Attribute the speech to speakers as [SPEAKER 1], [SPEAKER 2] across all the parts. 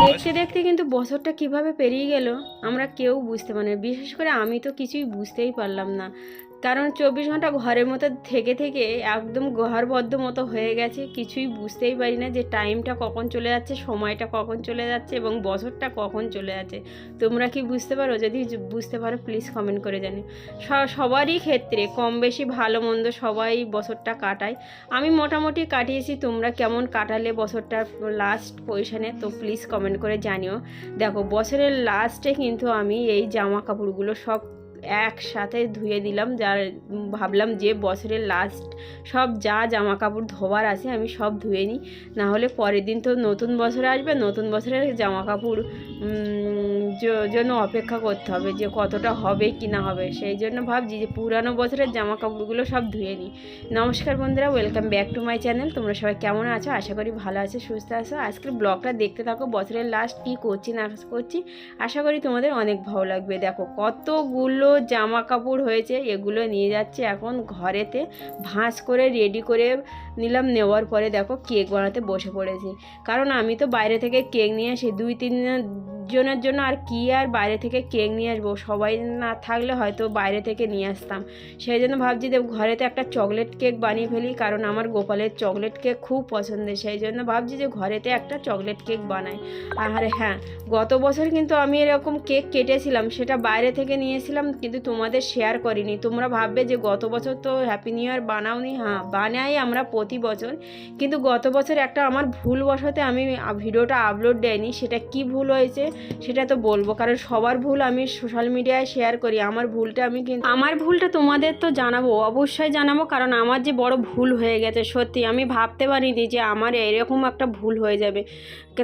[SPEAKER 1] দেখতে দেখতে কিন্তু বছরটা কীভাবে পেরিয়ে গেল, আমরা কেউ বুঝতে পারি বিশেষ করে আমি তো কিছুই বুঝতেই পারলাম না। কারণ চব্বিশ ঘণ্টা ঘরের মতো থেকে থেকে একদম ঘরবদ্ধ মতো হয়ে গেছে, কিছুই বুঝতেই পারি না যে টাইমটা কখন চলে যাচ্ছে, সময়টা কখন চলে যাচ্ছে এবং বছরটা কখন চলে যাচ্ছে। তোমরা কি বুঝতে পারো? যদি বুঝতে পারো প্লিজ কমেন্ট করে জানি সবারই ক্ষেত্রে কম বেশি ভালো মন্দ সবাই বছরটা কাটায়। আমি মোটামুটি কাটিয়েছি, তোমরা কেমন কাটালে বছরটার লাস্ট পজিশনে তো প্লিজ কমেন্ট করে জানিও। দেখো, বছরের লাস্টে কিন্তু আমি এই জামা কাপড়গুলো সব একসাথে ধুয়ে দিলাম, যার ভাবলাম যে বছরের লাস্ট সব যা জামা কাপড় ধোবার আছে আমি সব ধুয়ে নিই। না হলে পরের দিন তো নতুন বছরে আসবে, নতুন বছরের জামা কাপড় জন্য অপেক্ষা করতে হবে যে কতটা হবে কি না হবে। সেই জন্য ভাবছি যে পুরানো বছরের জামা কাপড়গুলো সব ধুয়ে নিই। নমস্কার বন্ধুরা welcome back to my channel তোমরা সবাই কেমন আছো? আশা করি ভালো আছো, সুস্থ আছো। আজকের ব্লগটা দেখতে থাকো, বছরের লাস্ট কী করছি, না করছি। আশা করি তোমাদের অনেক ভালো লাগবে। দেখো, কতগুলো জামা কাপড় হয়েছে, এগুলো নিয়ে যাচ্ছে এখন ঘরেতে। ভাঁজ করে রেডি করে নিলাম, নেওয়ার পরে দেখো কেক বানাতে বসে পড়েছি। কারণ আমি তো বাইরে থেকে কেক নিয়ে আসি, দুই তিন জনের জন্য আর কি আর বাইরে থেকে কেক নিয়ে আসব? সবাই না থাকলে হয়তো বাইরে থেকে নিয়ে আসতাম। সেই জন্য ভাবছি যে ঘরেতে একটা চকলেট কেক বানিয়ে ফেলি, কারণ আমার গোপালের চকলেট কেক খুব পছন্দের। সেই জন্য ভাবছি যে ঘরেতে একটা চকলেট কেক বানাই। আর হ্যাঁ গত বছর কিন্তু আমি এরকম কেক কেটেছিলাম, সেটা বাইরে থেকে নিয়েছিলাম, কিন্তু তোমাদের শেয়ার করিনি। তোমরা ভাববে যে গত বছর তো হ্যাপি নিউ ইয়ার বানাওনি। হ্যাঁ বানাই আমরা প্রতি বছর। কিন্তু গত বছর একটা আমার ভুল বশতে আমি ভিডিওটা আপলোড দেয়নি, সেটা কি ভুল হয়েছে? সেটা তো বলব কারণ সবার ভুল আমি সোশ্যাল মিডিয়ায় শেয়ার করি আমার ভুলটা আমি কিন্তু আমার ভুলটা তোমাদের তো জানাব অবশ্যই জানাব কারণ আমার যে বড় ভুল হয়ে গেছে সত্যি আমি ভাবতে পারিনি যে আমার এরকম একটা ভুল হয়ে যাবে।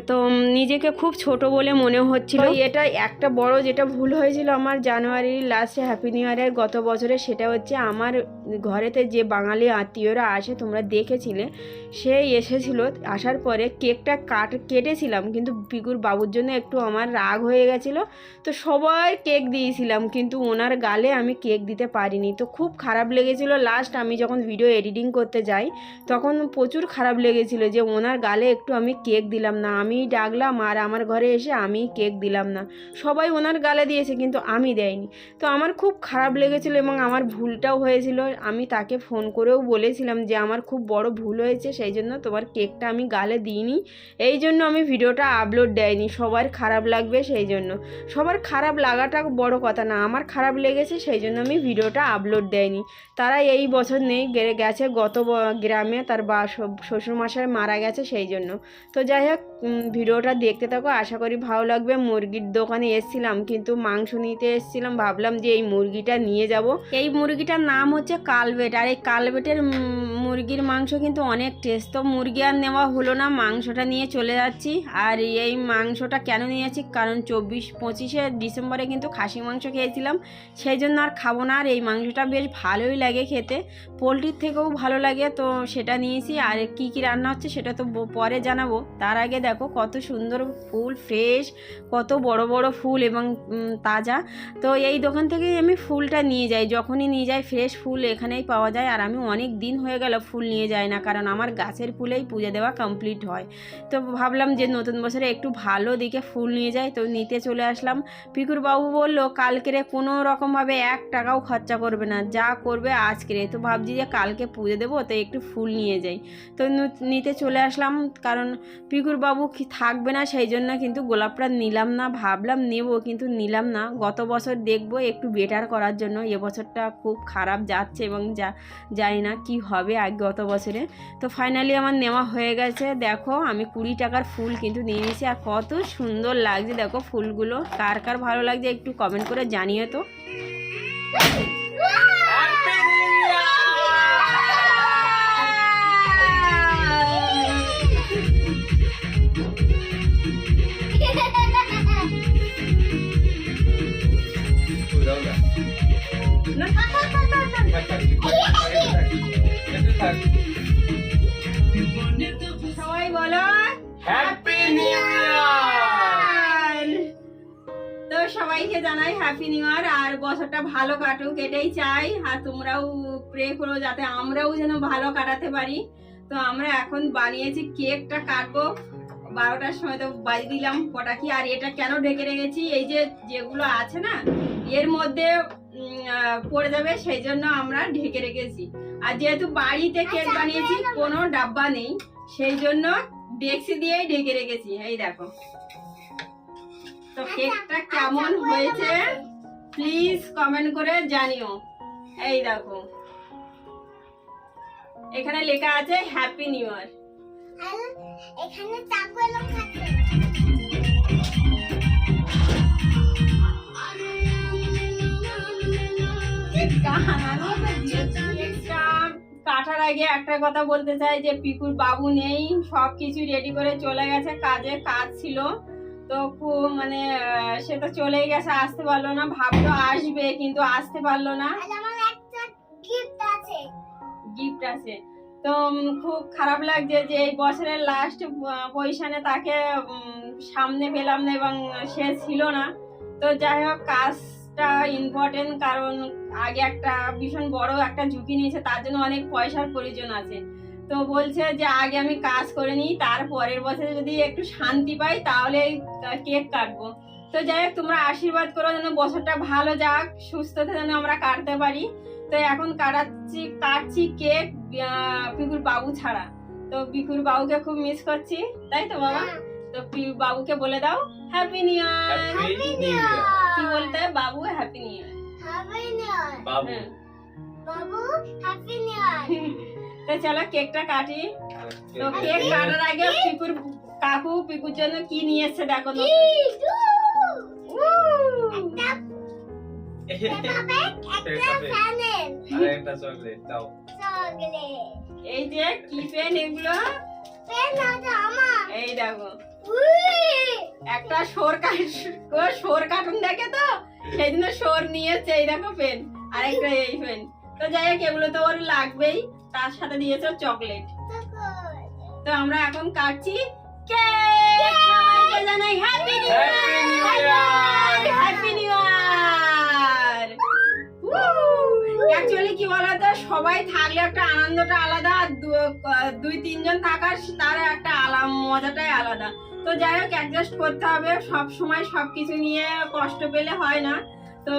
[SPEAKER 1] তো নিজেকে খুব ছোট বলে মনে হচ্ছিল। এটা একটা বড় যেটা ভুল হয়েছিল আমার জানুয়ারির লাস্টে হ্যাপি নিউ ইয়ারের গত বছরে সেটা হচ্ছে আমার ঘরেতে যে বাঙালি আত্মীয়রা আসে তোমরা দেখেছিলে সে এসেছিল আসার পরে কেকটা কাট কেটেছিলাম কিন্তু পিকুর বাবুর জন্য একটু আমার রাগ হয়ে গেছিল। তো সবাই কেক দিয়েছিলাম, কিন্তু ওনার গালে আমি কেক দিতে পারিনি। তো খুব খারাপ লেগেছিলো। লাস্ট আমি যখন ভিডিও এডিটিং করতে যাই, তখন প্রচুর খারাপ লেগেছিলো যে ওনার গালে একটু আমি কেক দিলাম না। আমি ডাকলাম আর আমার ঘরে এসে আমি কেক দিলাম না। সবাই ওনার গালে দিয়েছে, কিন্তু আমি দেয়নি। তো আমার খুব খারাপ লেগেছিলো এবং আমার ভুলটাও হয়েছিল। আমি তাকে ফোন করেও বলেছিলাম যে আমার খুব বড় ভুল হয়েছে, সেই জন্য তোমার কেকটা আমি গালে দিইনি। এই জন্য আমি ভিডিওটা আপলোড দেয়নি। সবার খারাপ লাগবে সেই জন্য। সবার খারাপ লাগাটা বড় কথা না, আমার খারাপ লেগেছে সেই জন্য আমি ভিডিওটা আপলোড দেয়নি। তারা এই বছর নেই গেছে গত গ্রামে, তার বা শ্বশুরমশাই মারা গেছে সেই জন্য। তো যাই হোক ভিডিওটা দেখতে থাকো, আশা করি ভালো লাগবে। মুরগির দোকানে এসছিলাম, কিন্তু মাংস নিতে এসছিলাম, ভাবলাম যে এই মুরগিটা নিয়ে যাব। এই মুরগিটার নাম হচ্ছে কালবেট আর এই কালবেটের মুরগির মাংস কিন্তু অনেক টেস্ট তো মুরগি আর নেওয়া হলো না, মাংসটা নিয়ে চলে যাচ্ছি। আর এই মাংসটা কেন নিয়েছি কারণ চব্বিশ পঁচিশে ডিসেম্বরে কিন্তু খাসি মাংস খেয়েছিলাম। সেই জন্য আর খাব না, আর এই মাংসটা বেশ ভালোই লাগে খেতে। পোলট্রির থেকেও ভালো লাগে, তো সেটা নিয়েছি। আর কি কি রান্না হচ্ছে সেটা তো পরে জানাব। তার আগে দেখো কত সুন্দর ফুল, ফ্রেশ, কত বড় বড় ফুল এবং তাজা। তো এই দোকান থেকেই আমি ফুলটা নিয়ে যাই। যখনই নিয়ে যাই ফ্রেশ ফুল এখানেই পাওয়া যায়। আর আমি অনেক দিন হয়ে গেল ফুল নিয়ে যাই না, কারণ আমার গাছের ফুলেই পূজা দেওয়া কমপ্লিট হয়। তো ভাবলাম যে নতুন বছরে একটু ভালো দিকে ফুল নিয়ে যাই তো নিতে চলে আসলাম। পিকুর বাবু বলল কালকেরে কোনো রকমভাবে এক টাকাও খরচা করবে না। যা করবে আজকেরে তো ভাবছি যে কালকে পুজো দেবো, তো একটু ফুল নিয়ে যাই। তো নিতে চলে আসলাম। কারণ পিকুর বাবু থাকবে না সেই জন্য কিন্তু গোলাপটা নিলাম না, ভাবলাম নেব কিন্তু নিলাম না। গত বছর দেখব একটু বেটার করার জন্য। এবছরটা খুব খারাপ যাচ্ছে এবং যা, জানি না কি হবে গত বছরে। তো ফাইনালি আমার নেওয়া হয়ে গেছে। দেখো আমি কুড়ি টাকার ফুল কিন্তু নিয়ে নিয়েছি। আর কত সুন্দর লাগছে, দেখো ফুলগুলো। কার কার ভালো লাগছে একটু কমেন্ট করে জানিও তো। সবাই বলো
[SPEAKER 2] হ্যাপি
[SPEAKER 1] সবাইকে জানাই হ্যাপি নিউ ইয়ার আর বছরটা ভালো কাটুক এটাই চাই। আর তোমরাও প্রে করো যাতে আমরাও যেন ভালো কাটাতে পারি। তো আমরা এখন বানিয়েছি কেকটা কাটবো। বারোটার সময় তো বাজি দিলাম পটাকি আর এটা কেন ঢেকে রেখেছি? এই যে যেগুলো আছে না এর মধ্যে পড়ে যাবে সেই জন্য আমরা ঢেকে রেখেছি। আর যেহেতু বাড়িতে কেক বানিয়েছি কোনো ডাব্বা নেই সেই জন্য ডেক্সি দিয়েই ঢেকে রেখেছি। এই দেখো। তো কেকটা কেমন হয়েছে? প্লিজ কমেন্ট করে জানিও। এই দেখো। এখানে লেখা আছে হ্যাপি নিউ ইয়ার
[SPEAKER 3] এখানে চাকু
[SPEAKER 1] কাটার আগে একটা কথা বলতে চাই যে পিকুর বাবু নেই সব কিছু রেডি করে চলে গেছে কাজে কাজ ছিল। তো খুব মানে সে তো চলেই গেছে আসতে পারল না ভাবলো আসবে কিন্তু আসতে পারল না।
[SPEAKER 3] গিফট আছে।
[SPEAKER 1] গিফট আছে। তো খুব খারাপ লাগছে যে এই বছরের লাস্ট পজিশনে তাকে সামনে পেলাম না এবং সে ছিল না। তো যাই হোক কাজটা ইম্পর্টেন্ট কারণ আগে একটা ভীষণ বড় একটা ঝুঁকি নিয়েছে তার জন্য অনেক পয়সার প্রয়োজন আছে। তো বলছে যে আগে আমি কাজ করে নিই তার পরের বছরে যদি একটু শান্তি পাই তাহলে কেক কাটবো। তো যাই হোক তোমরা আশীর্বাদ করো যেন বছরটা ভালো যাক সুস্থতা যেন আমরা কাটতে পারি। তো এখন কাটাচ্ছি কাটছি কেক পিকুর বাবু ছাড়া। তো পিকুর বাবুকে খুব মিস করছি তাই তো বাবা? তো পি- বাবুকে বলে দাও happy new year
[SPEAKER 2] happy new year
[SPEAKER 1] কি বলতে? বাবু happy new year
[SPEAKER 3] happy new year
[SPEAKER 2] বাবু।
[SPEAKER 3] বাবু হ্যাপি নিউ ইয়ার
[SPEAKER 1] তো চলো কেকটা কাটি। তো কেক কাটার আগে পিকুর কাকু পিকুর জন্য কি নিয়ে এসছে দেখো এই যে কি পেন এগুলো? এই দেখো। একটা সোর কাট সোর কার্টুন দেখে তো? সেই জন্য সোর নিয়েছে এই দেখো পেন। আর একটা এই পেন। তো যাই হোক এগুলো তো ওর লাগবেই। তার সাথে দিয়েছে চকলেট। তো আমরা এখন কাটছি কেক। সবাইকে জানাই happy new
[SPEAKER 2] Happy
[SPEAKER 1] happy new year actually কি বলতো সবাই থাকলে একটা আনন্দটা আলাদা আর দুই তিনজন থাকার তার একটা আলাদা মজাটাই আলাদা। তো যাই হোক অ্যাডজাস্ট করতে হবে। সব সময় সব কিছু নিয়ে কষ্ট পেলে হয় না। তো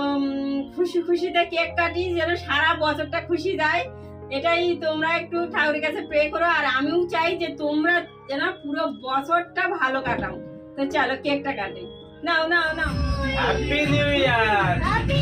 [SPEAKER 1] খুশি খুশিতে কেক কাটি যেন সারা বছরটা খুশি যায়। এটাই তোমরা একটু ঠাকুরের কাছে প্রে করো আর আমিও চাই যে তোমরা যেন পুরো বছরটা ভালো কাটাও। তো চলো কেকটা কাটে। নাও নাও নাও।
[SPEAKER 2] হ্যাপি নিউ ইয়ার হ্যাপি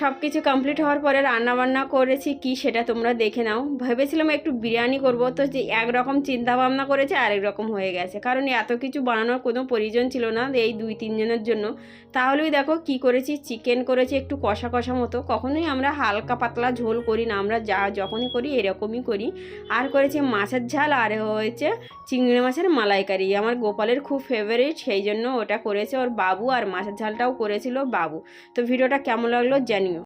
[SPEAKER 1] সব কিছু কমপ্লিট হওয়ার পরে রান্না বান্না করেছি, কি সেটা তোমরা দেখে নাও। ভেবেছিলাম একটু বিরিয়ানি করব, তো যে একরকম চিন্তা ভাবনা করেছে, আরেক রকম হয়ে গেছে। কারণ এত কিছু বানানোর কোনো প্রয়োজন ছিল না এই দুই তিনজনের জন্য। তাহলেই দেখো কি করেছি চিকেন করেছি একটু কষা কষা মতো। কখনোই আমরা হালকা পাতলা ঝোল করি না, আমরা যা যখনই করি এরকমই করি। আর করেছি মাছের ঝাল, আর হয়েছে চিংড়ি মাছের মালাইকারি। আমার গোপালের খুব ফেভারিট সেই জন্য ওটা করেছে ওর বাবু, আর মাছের ঝালটাও করেছিল বাবু। তো ভিডিওটা কেমন লাগল জানিও